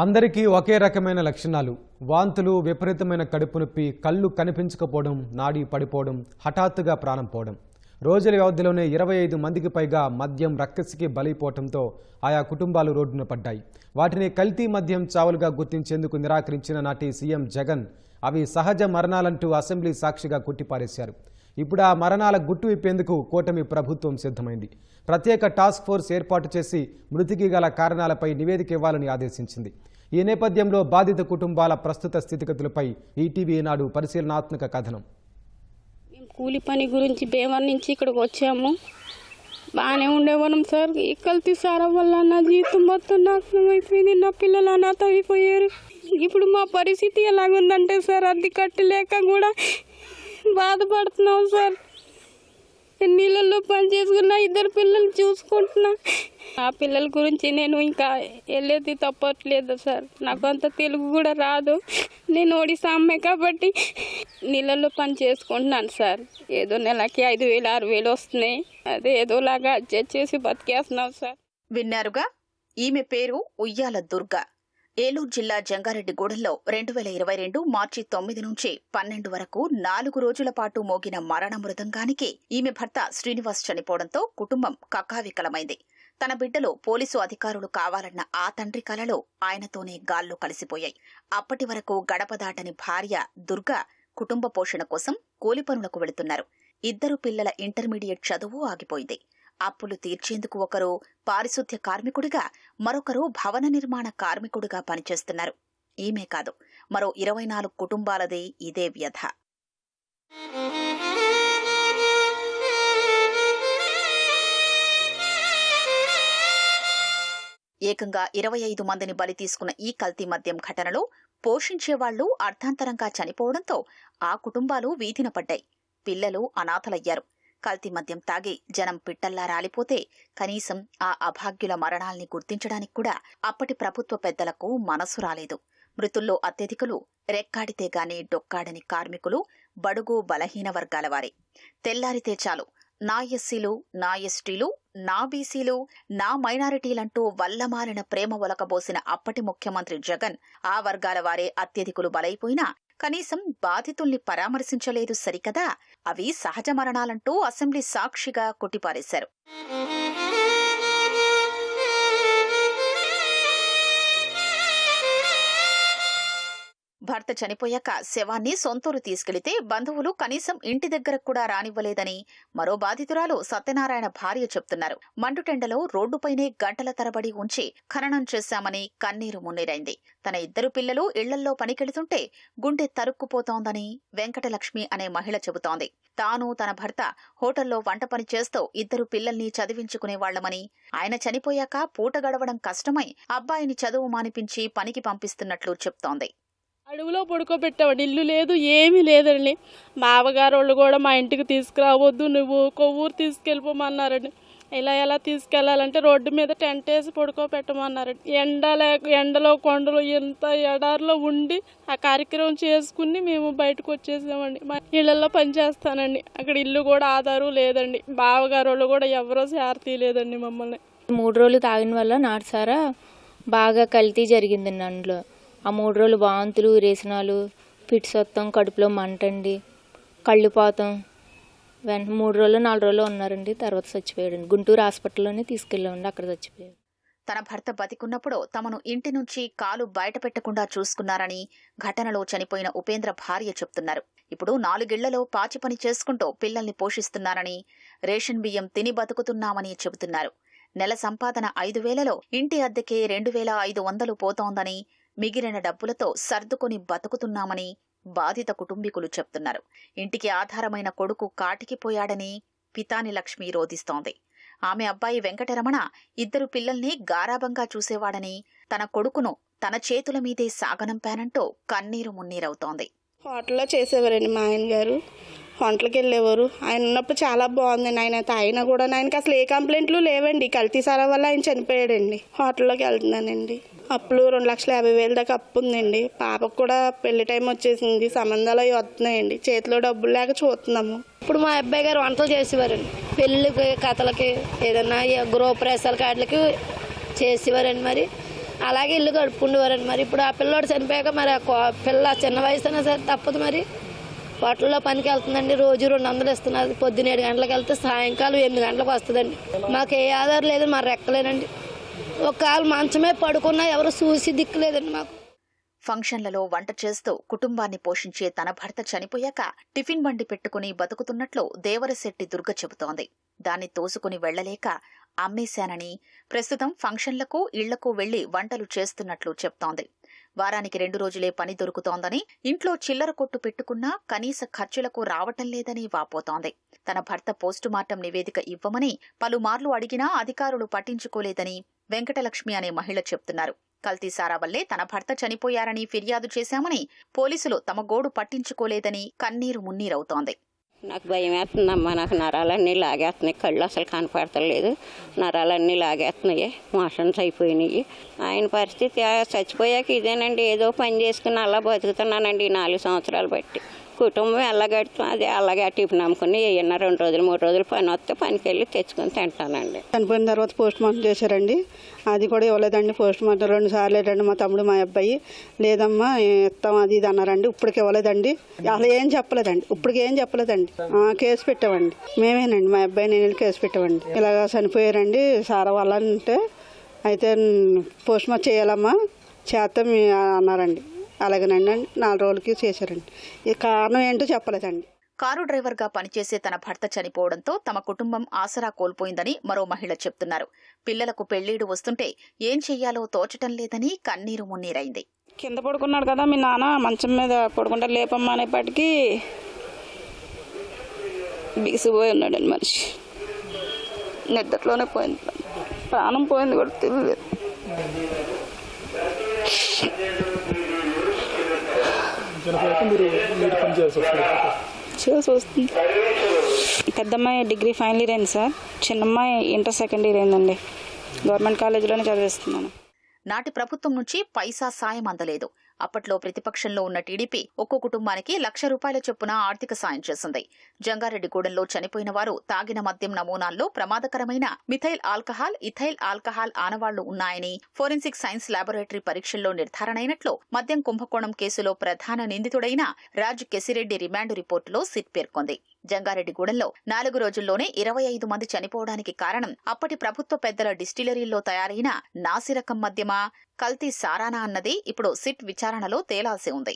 అందరికీ ఒకే రకమైన లక్షణాలు. వాంతులు విపరీతమైన కడుపు నొప్పి కళ్ళు కనిపించకపోవడం నాడీ పడిపోవడం హఠాత్తుగా ప్రాణం పోవడం. రోజుల వ్యవధిలోనే ఇరవై ఐదు మందికి పైగా మద్యం రక్కసికి బలైపోవడంతో ఆయా కుటుంబాలు రోడ్డున పడ్డాయి. వాటిని కల్తీ మద్యం చావులుగా గుర్తించేందుకు నిరాకరించిన నాటి సీఎం జగన్ అవి సహజ మరణాలంటూ అసెంబ్లీ సాక్షిగా కొట్టిపారేశారు. ఇప్పుడు ఆ మరణాల గుట్టు విప్పేందుకు కూటమి ప్రభుత్వం సిద్ధమైంది. ప్రత్యేక టాస్క్ ఫోర్స్ ఏర్పాటు చేసి మృతికి గల కారణాలపై నివేదిక ఇవ్వాలని ఆదేశించింది. ఈ నేపథ్యంలో బాధిత కుటుంబాల ప్రస్తుత స్థితిగతులపై ఈటీవీ నాడు పరిశీలనాత్మక కథనం. కూలి పని గురించి బేవర్ నుంచి ఇక్కడికి వచ్చాము. బాగానే ఉండేవాళ్ళం సార్. ఈ కల్తీ సారా వల్ల నా జీవితం మొత్తం నాశనం అయిపోయింది. నా పిల్లలు అనాథ అయిపోయారు. ఇప్పుడు మా పరిస్థితి ఎలాగుందంటే సార్ అది కట్టలేక కూడా బాధపడుతున్నాం సార్. నీళ్ళల్లో పని చేసుకున్న ఇద్దరు పిల్లలు చూసుకుంటున్నా. ఆ పిల్లల గురించి నేను ఇంకా వెళ్ళేది తప్పట్లేదు సార్. నాకు అంత తెలుగు కూడా రాదు. నేను ఒడిశా అమ్మాయి కాబట్టి నీళ్ళల్లో పని చేసుకుంటున్నాను సార్. ఏదో నెలకి ఐదు వేలు ఆరు వేలు వస్తున్నాయి. అదే ఏదోలాగా అడ్జస్ట్ చేసి బతికేస్తున్నాం సార్. విన్నారుగా? ఈమె పేరు ఉయ్యాల దుర్గ. ఏలూరు జిల్లా జంగారెడ్డిగూడెంలో రెండు వేల ఇరవై రెండు మార్చి తొమ్మిది నుంచి పన్నెండు వరకు నాలుగు రోజుల పాటు మోగిన మరణ మృదంగానికి ఈమె భర్త శ్రీనివాస్ చనిపోవడంతో కుటుంబం కకావికలమైంది తన బిడ్డలు పోలీసు అధికారులు కావాలన్న ఆ తండ్రి కలలో ఆయనతోనే గాల్లో కలిసిపోయాయి. అప్పటి వరకు గడప దాటని భార్య దుర్గ కుటుంబ పోషణ కోసం కూలి పనులకు వెళుతున్నారు. ఇద్దరు పిల్లల ఇంటర్మీడియట్ చదువు ఆగిపోయింది. అప్పులు తీర్చేందుకు ఒకరు పారిశుద్ధ్య కార్మికుడిగా మరొకరు భవన నిర్మాణ కార్మికుడిగా పనిచేస్తున్నారు. ఈమె కాదు మరో ఇరవై నాలుగు కుటుంబాలదే ఇదే వ్యధ. ఏకంగా ఇరవై ఐదు మందిని బలి తీసుకున్న ఈ కల్తీ మద్యం ఘటనలో పోషించేవాళ్ళు అర్ధాంతరంగా చనిపోవడంతో ఆ కుటుంబాలు వీధిన పడ్డాయి. పిల్లలు అనాథలయ్యారు. కల్తీ మద్యం తాగి జనం పిట్టల్లా రాలిపోతే కనీసం ఆ అభాగ్యుల మరణాల్ని గుర్తించడానికి కూడా అప్పటి ప్రభుత్వ పెద్దలకు మనసు రాలేదు. మృతుల్లో అత్యధికులు రెక్కాడితే గాని డొక్కాడని కార్మికులు బడుగు బలహీన వర్గాల వారే. తెల్లారితే చాలు. నా ఎస్సీలు నా ఎస్టీలు నా బీసీలు నా మైనారిటీలంటూ వల్లమాలిన ప్రేమ ఒలకబోసిన అప్పటి ముఖ్యమంత్రి జగన్ ఆ వర్గాల వారే అత్యధికులు బలైపోయినా కనీసం బాధితుల్ని పరామర్శించలేదు సరికదా? అవి సహజ మరణాలంటూ అసెంబ్లీ సాక్షిగా కొట్టిపారేశారు. భర్త చనిపోయాక శవాన్ని సొంతూరు తీసుకెళితే బంధువులు కనీసం ఇంటి దగ్గర కూడా రానివ్వలేదని మరో బాధితురాలు సత్యనారాయణ భార్య చెప్తున్నారు. మండుటెండలో రోడ్డుపైనే గంటల తరబడి ఉంచి ఖననం చేశామని కన్నీరు మున్నీరైంది. తన ఇద్దరు పిల్లలు ఇళ్ళల్లో పనికెళుతుంటే గుండె తరుక్కుపోతోందని వెంకటలక్ష్మి అనే మహిళ చెబుతోంది. తాను తన భర్త హోటల్లో వంట పని చేస్తూ ఇద్దరు పిల్లల్ని చదివించుకునేవాళ్ళమని ఆయన చనిపోయాక పూట గడవడం కష్టమై అబ్బాయిని చదువు మానిపించి పనికి పంపిస్తున్నట్లు చెప్తోంది. అడవిలో పడుకోబెట్టామండి ఇల్లు లేదు ఏమీ లేదండి. బావగారు వాళ్ళు కూడా మా ఇంటికి తీసుకురావద్దు నువ్వు కొవ్వూరు తీసుకెళ్ళిపోమన్నారండి. ఇలా ఎలా తీసుకెళ్ళాలంటే రోడ్డు మీద టెంట్ వేసి పడుకోబెట్టమన్నారండి. ఎండ లేక ఎండలో కొండలో ఎంత ఎడారిలో ఉండి ఆ కార్యక్రమం చేసుకుని మేము బయటకు వచ్చేసామండి. మా ఇళ్ళలో పని చేస్తానండి. అక్కడ ఇల్లు కూడా ఆధారు లేదండి. బావగారు వాళ్ళు కూడా ఎవరో శారతీ లేదండి మమ్మల్ని. మూడు రోజులు తాగిన వల్ల నాటుసారా బాగా కల్తీ జరిగిందండి అందులో. ఆ మూడు రోజులు వాంతులు రేసనాలు పిట్స్ వస్తాం కడుపులో మంటండి కళ్ళుపోతాం వెంట మూడు రోజులు నాలుగు రోజులు ఉన్నారండి తర్వాత చచ్చిపోయాడండి. గుంటూరు హాస్పిటల్లోనే తీసుకెళ్ళామండి అక్కడ చచ్చిపోయాడు. తన భర్త బతికున్నప్పుడు తమను ఇంటి నుంచి కాలు బయట పెట్టకుండా చూసుకున్నారని ఘటనలో చనిపోయిన ఉపేంద్ర భార్య చెప్తున్నారు. ఇప్పుడు నాలుగిళ్ళలో పాచి పని చేసుకుంటూ పిల్లల్ని పోషిస్తున్నారని రేషన్ బియ్యం తిని బతుకుతున్నామని చెబుతున్నారు. నెల సంపాదన ఐదు వేలలో ఇంటి అద్దెకే రెండు వేల ఐదు వందలు పోతోందని మిగిలిన డబ్బులతో సర్దుకొని బతుకుతున్నామని బాధిత కుటుంబీకులు చెప్తున్నారు. ఇంటికి ఆధారమైన కొడుకు కాటికి పోయాడని పితాని లక్ష్మి రోధిస్తోంది. ఆమె అబ్బాయి వెంకటరమణ ఇద్దరు పిల్లల్ని గారాబంగా చూసేవాడని తన కొడుకును తన చేతుల మీదే సాగనంపానంటూ కన్నీరు మున్నీరవుతోంది. హోటల్లో చేసేవారండి మా ఆయన గారు. వంటలకు వెళ్ళేవారు. ఆయన ఉన్నప్పుడు చాలా బాగుందండి ఆయన ఆయన కూడా ఆయనకి అసలు ఏ కంప్లైంట్లు లేవండి. కల్తీ సారా వల్ల ఆయన చనిపోయాడండి. హోటల్లోకి వెళ్తున్నానండి. అప్పులు రెండు లక్షల యాభై వేల దాకా అప్పు ఉందండి. పాపకు కూడా పెళ్ళి టైం వచ్చేసింది. సంబంధాలు అవి వస్తున్నాయండి. చేతిలో డబ్బులు లేక చూస్తున్నాము. ఇప్పుడు మా అబ్బాయి గారు వంటలు చేసేవారండి. పెళ్ళికి కథలకి ఏదన్నా ఈ గృహప్రవేశాల చేసేవారండి మరి. అలాగే ఇల్లు గడుపుకుండేవారండి మరి. ఇప్పుడు ఆ పిల్లోడు చనిపోయాక మరి ఆ కో- పిల్ల చిన్న వయసునే సరే తప్పదు మరి. హోటల్లో పనికి వెళ్తుందండి. రోజు రెండు వందలు ఇస్తున్నారు. పొద్దున్న ఏడు గంటలకు వెళ్తే సాయంకాలం ఎనిమిది గంటలకు వస్తుందండి. మాకు ఏ ఆధారం లేదు మా రెక్కలేనండి. ఒక మంచమే పడుకున్నా ఎవరు చూసి దిక్కులేదండి మాకు. ఫంక్షన్లలో వంట చేస్తూ కుటుంబాన్ని పోషించే తన భర్త చనిపోయాక టిఫిన్ బండి పెట్టుకుని బతుకుతున్నట్లు దేవరశెట్టి దుర్గ చెబుతోంది. దాన్ని తోసుకుని వెళ్ళలేక అమ్మేశానని ప్రస్తుతం ఫంక్షన్లకు ఇళ్ళకు వెళ్ళి వంటలు చేస్తున్నట్లు చెప్తోంది. వారానికి రెండు రోజులే పని దొరుకుతోందని ఇంట్లో చిల్లర కొట్టు పెట్టుకున్నా కనీస ఖర్చులకు రావటం లేదని వాపోతోంది. తన భర్త పోస్టుమార్టం నివేదిక ఇవ్వమని పలుమార్లు అడిగినా అధికారులు పట్టించుకోలేదని వెంకటలక్ష్మి అనే మహిళ చెప్తున్నారు. కల్తీసారా వల్లే తన భర్త చనిపోయారని ఫిర్యాదు చేశామని పోలీసులు తమ గోడు పట్టించుకోలేదని కన్నీరు మున్నీరవుతోంది. నాకు భయం వేస్తుందమ్మా నాకు నరాలన్నీ లాగేస్తున్నాయి. కళ్ళు అసలు కనపడతలేదు. నరాలన్నీ లాగేస్తున్నాయి. మోషన్స్ అయిపోయినాయి. ఆయన పరిస్థితి చచ్చిపోయాక ఇదేనండి ఏదో పని చేసుకుని అలా బతుకుతున్నానండి నాలుగు సంవత్సరాలు బట్టి. కుటుంబం ఎల్లగడుతాం. అదే అలాగే టిఫిన్ నమ్ముకుని ఏమన్నా రెండు రోజులు మూడు రోజులు పని వస్తే పనికి వెళ్ళి తెచ్చుకొని తింటానండి. చనిపోయిన తర్వాత పోస్ట్ మార్టం చేశారండి. అది కూడా ఇవ్వలేదండి పోస్ట్ మార్టం. రెండు సార్లు రండి మా తమ్ముడు మా అబ్బాయి. లేదమ్మా ఇస్తాం అది ఇది అన్నారండి. ఇప్పటికి ఇవ్వలేదండి. అసలు ఏం చెప్పలేదండి. ఇప్పటికి ఏం చెప్పలేదండి. కేసు పెట్టామండి. మేమేనండి మా అబ్బాయి నేను కేసు పెట్టామండి. ఇలాగ చనిపోయారండి. సారా వాళ్ళంటే అయితే పోస్ట్ మార్టం చేయాలమ్మా చేస్తాం అన్నారండి. అలాగేనండి. నాలుగు రోజులకి చేశారండి. ఈ కారణం ఏంటో చెప్పలేదండి. కారు డ్రైవర్గా పనిచేసే తన భర్త చనిపోవడంతో తమ కుటుంబం ఆసరా కోల్పోయిందని మరో మహిళ చెప్తున్నారు. పిల్లలకు పెళ్ళిడు వస్తుంటే ఏం చెయ్యాలో తోచటం లేదని కన్నీరు మున్నీరైంది. కింద పడుకున్నాడు కదా మీ నాన్న మంచం మీద పడుకుంటా లేపమ్మా అనేపాటికి బిగిసిపోయి ఉన్నాడండి మనిషి. నిద్రలోనే పోయింది. ప్రాణం పోయింది కూడా తెలియలేదు. చేసి వస్తుంది. పెద్దమ్మాయి డిగ్రీ ఫైనల్ ఇయర్ అయింది సార్. చిన్నమ్మాయి ఇంటర్ సెకండ్ ఇయర్ అయిందండి. గవర్నమెంట్ కాలేజీలోనే చదివిస్తున్నాను. నాటి ప్రభుత్వం నుంచి పైసా సాయం అందలేదు. అప్పట్లో ప్రతిపక్షంలో ఉన్న టీడీపీ ఒక్కో కుటుంబానికి లక్ష రూపాయల చొప్పున ఆర్థిక సాయం చేసింది. జంగారెడ్డిగూడెంలో చనిపోయిన వారు తాగిన మద్యం నమూనాల్లో ప్రమాదకరమైన మిథైల్ ఆల్కహాల్ ఇథైల్ ఆల్కహాల్ ఆనవాళ్ళు ఉన్నాయని ఫోరెన్సిక్ సైన్స్ లాబొరేటరీ పరీక్షల్లో నిర్ధారణైనట్లు మద్యం కుంభకోణం కేసులో ప్రధాన నిందితుడైన రాజ్ కెసిరెడ్డి రిమాండ్ రిపోర్టులో సిట్ పేర్కొంది. జంగారెడ్డిగూడెంలో నాలుగు రోజుల్లోనే ఇరవై ఐదు మంది చనిపోవడానికి కారణం అప్పటి ప్రభుత్వ పెద్దల డిస్టిలరీల్లో తయారైన నాసిరకం మద్యమా కల్తీ సారానా అన్నది ఇప్పుడు సిట్ విచారణలో తేలాల్సి ఉంది.